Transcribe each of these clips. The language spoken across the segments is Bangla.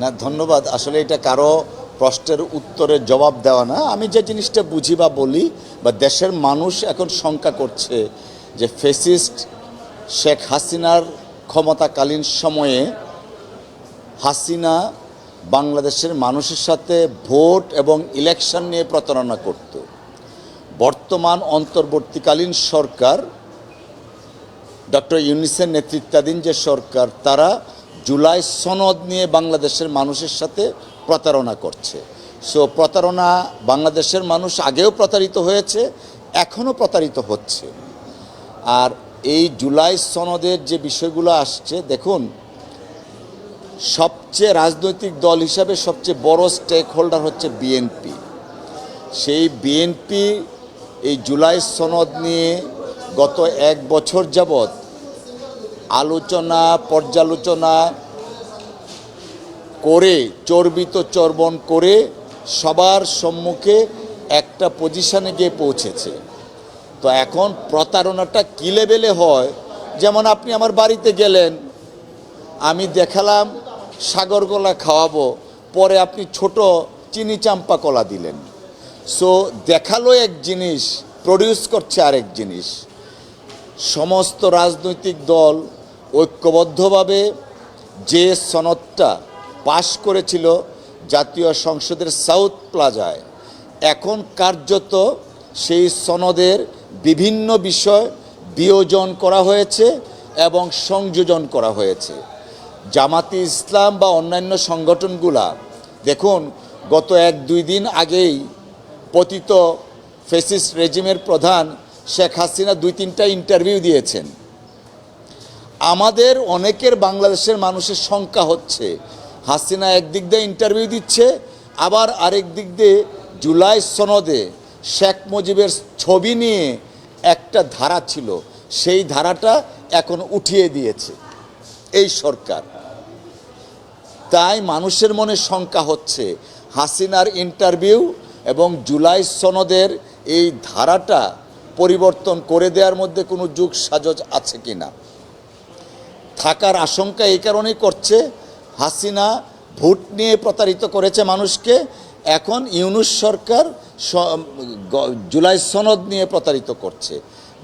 না, ধন্যবাদ। আসলে এটা কারও প্রশ্নের উত্তরের জবাব দেওয়া না। আমি যে জিনিসটা বুঝি বা বলি, বা দেশের মানুষ এখন শঙ্কা করছে যে ফেসিস্ট শেখ হাসিনার ক্ষমতাকালীন সময়ে হাসিনা বাংলাদেশের মানুষের সাথে ভোট এবং ইলেকশন নিয়ে প্রতারণা করত। বর্তমান অন্তর্বর্তীকালীন সরকার, ডক্টর ইউনিসের নেতৃত্বাধীন যে সরকার, তারা জুলাই সনদ নিয়ে বাংলাদেশের মানুষের সাথে প্রতারণা করছে। সো প্রতারণা বাংলাদেশের মানুষ আগেও প্রতারিত হয়েছে, এখনও প্রতারিত হচ্ছে। আর এই জুলাই সনদের যে বিষয়গুলো আসছে, দেখুন, সবচেয়ে রাজনৈতিক দল হিসাবে সবচেয়ে বড় স্টেক হোল্ডার হচ্ছে বিএনপি সেই বিএনপি এই জুলাই সনদ নিয়ে গত এক বছর যাবৎ আলোচনা, পর্যালোচনা করে, চর্বিত চর্বণ করে সবার সম্মুখে একটা পজিশানে গিয়ে পৌঁছেছে। তো এখন প্রতারণাটা কী লেভেলে হয়? যেমন আপনি আমার বাড়িতে গেলেন, আমি দেখালাম সাগর কলা খাওয়াবো, পরে আপনি ছোট চিনি চাম্পা কলা দিলেন। সো দেখাল এক জিনিস প্রডিউস করছে আরেক জিনিস। সমস্ত রাজনৈতিক দল ঐক্যবদ্ধভাবে যে সনদটা পাশ করেছিল জাতীয় সংসদের সাউথ প্লাজায়, এখন কার্যত সেই সনদের বিভিন্ন বিষয় বিয়োজন করা হয়েছে এবং সংযোজন করা হয়েছে। জামাতি ইসলাম বা অন্যান্য সংগঠনগুলা, দেখুন, গত এক দুই দিন আগেই পতিত ফেসিস রেজিমের প্রধান শেখ হাসিনা দুই তিনটা ইন্টারভিউ দিয়েছেন। আমাদের অনেকের বাংলাদেশের মানুষের সংখ্যা হচ্ছে। হাসিনা একদিক দিয়ে ইন্টারভিউ দিচ্ছে, আবার আরেক দিক দিয়ে জুলাই সনদে শেখ মুজিবের ছবি নিয়ে একটা ধারা ছিল। সেই ধারাটা এখন উঠিয়ে দিয়েছে এই সরকার। তাই মানুষের মনে শঙ্কা হচ্ছে। হাসিনার ইন্টারভিউ এবং জুলাই সনদের এই ধারাটা পরিবর্তন করে দেওয়ার মধ্যে কোনো যুগ সাজজ আছে কি না থাকার আশঙ্কা এই কারণেই করছে। হাসিনা ভোট নিয়ে প্রতারিত করেছে মানুষকে। এখন ইউনুস সরকার জুলাই সনদ নিয়ে প্রতারিত করছে।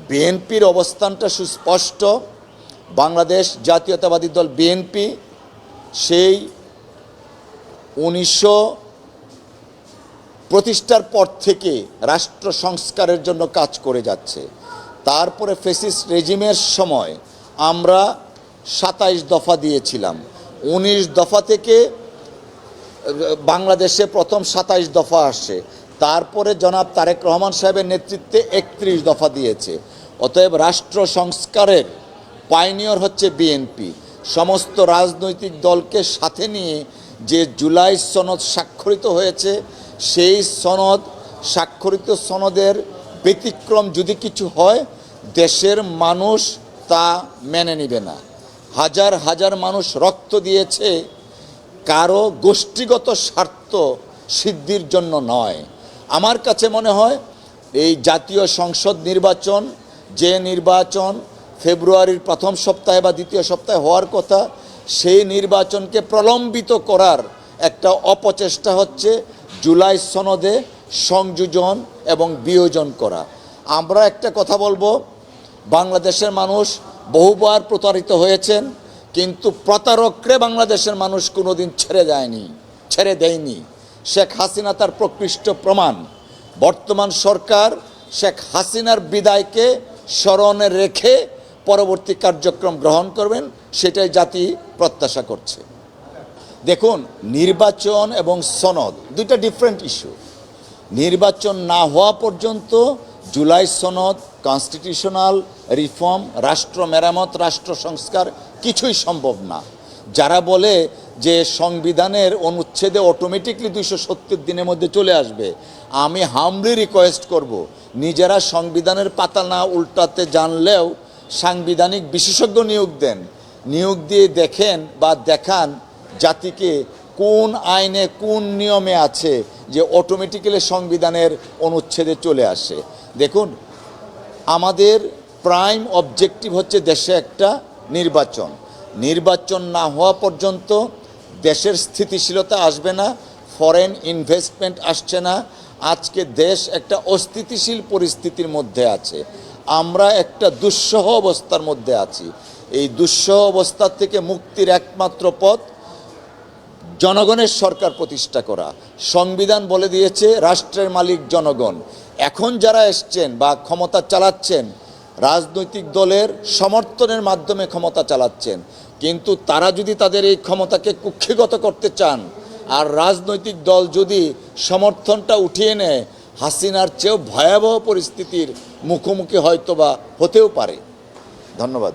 বিএনপির অবস্থানটা সুস্পষ্ট। বাংলাদেশ জাতীয়তাবাদী দল বিএনপি সেই উনিশশো প্রতিষ্ঠার পর থেকে রাষ্ট্র সংস্কারের জন্য কাজ করে যাচ্ছে। তারপরে ফেসিস রেজিমের সময় আমরা সাতাইশ দফা দিয়েছিলাম। উনিশ দফা থেকে বাংলাদেশে প্রথম সাতাইশ দফা আসে। তারপরে জনাব তারেক রহমান সাহেবের নেতৃত্বে একত্রিশ দফা দিয়েছে। অতএব রাষ্ট্র সংস্কারের পাইনিয়র হচ্ছে বিএনপি সমস্ত রাজনৈতিক দলকে সাথে নিয়ে যে জুলাই সনদ স্বাক্ষরিত হয়েছে, সেই সনদ, স্বাক্ষরিত সনদের ব্যতিক্রম যদি কিছু হয়, দেশের মানুষ তা মেনে নেবে না। হাজার হাজার মানুষ রক্ত দিয়েছে, কারও গোষ্ঠীগত স্বার্থ সিদ্ধির জন্য নয়। আমার কাছে মনে হয়, এই জাতীয় সংসদ নির্বাচন, যে নির্বাচন ফেব্রুয়ারির প্রথম সপ্তাহে বা দ্বিতীয় সপ্তাহে হওয়ার কথা, সেই নির্বাচনকে প্রলম্বিত করার একটা অপচেষ্টা হচ্ছে জুলাই সনদে সংযোজন এবং বিয়োজন করা। আমরা একটা কথা বলব, বাংলাদেশের মানুষ বহুবার প্রতারিত হয়েছেন, কিন্তু প্রতারকরে বাংলাদেশের মানুষ কোনোদিন ছেড়ে যায়নি, ছেড়ে দেয়নি। শেখ হাসিনা তার প্রকৃষ্ট প্রমাণ। বর্তমান সরকার শেখ হাসিনার বিদায়কে স্মরণে রেখে পরবর্তী কার্যক্রম গ্রহণ করবেন, সেটাই জাতি প্রত্যাশা করছে। দেখুন, নির্বাচন এবং সনদ দুইটা ডিফারেন্ট ইস্যু নির্বাচন না হওয়া পর্যন্ত জুলাই সনদ কনস্টিটিউশনাল রিফর্ম রাষ্ট্র মেরামত, রাষ্ট্র সংস্কার কিছুই সম্ভব না। যারা বলে যে সংবিধানের অনুচ্ছেদে অটোমেটিকলি দুইশো সত্তর দিনের মধ্যে চলে আসবে, আমি হামলি রিকোয়েস্ট করব, নিজেরা সংবিধানের পাতা না উল্টাতে জানলেও সাংবিধানিক বিশেষজ্ঞ নিয়োগ দেন। নিয়োগ দিয়ে দেখেন বা দেখান জাতিকে কোন আইনে কোন নিয়মে আছে যে অটোমেটিক্যালি সংবিধানের অনুচ্ছেদে চলে আসে। দেখুন আমাদের প্রাইম অবজেক্টিভ হচ্ছে দেশে একটা নির্বাচন। নির্বাচন না হওয়া পর্যন্ত দেশের স্থিতিশীলতা আসবে না ফরেন ইনভেস্টমেন্ট আসছে না। আজকে দেশ একটা অস্থিতিশীল পরিস্থিতির মধ্যে আছে। আমরা একটা দুঃসহ অবস্থার মধ্যে আছি। এই দুঃসহ অবস্থা থেকে মুক্তির একমাত্র পথ জনগণের সরকার প্রতিষ্ঠা করা। সংবিধান বলে দিয়েছে রাষ্ট্রের মালিক জনগণ। এখন যারা এসছেন বা ক্ষমতা চালাচ্ছেন, রাজনৈতিক দলের সমর্থনের মাধ্যমে ক্ষমতা চালাচ্ছেন, কিন্তু তারা যদি তাদের এই ক্ষমতাকে কুক্ষিগত করতে চান, আর রাজনৈতিক দল যদি সমর্থনটা উঠিয়ে নেয়, হাসিনার চেয়েও ভয়াবহ পরিস্থিতির মুখোমুখি হয়তোবা হতেও পারে। ধন্যবাদ।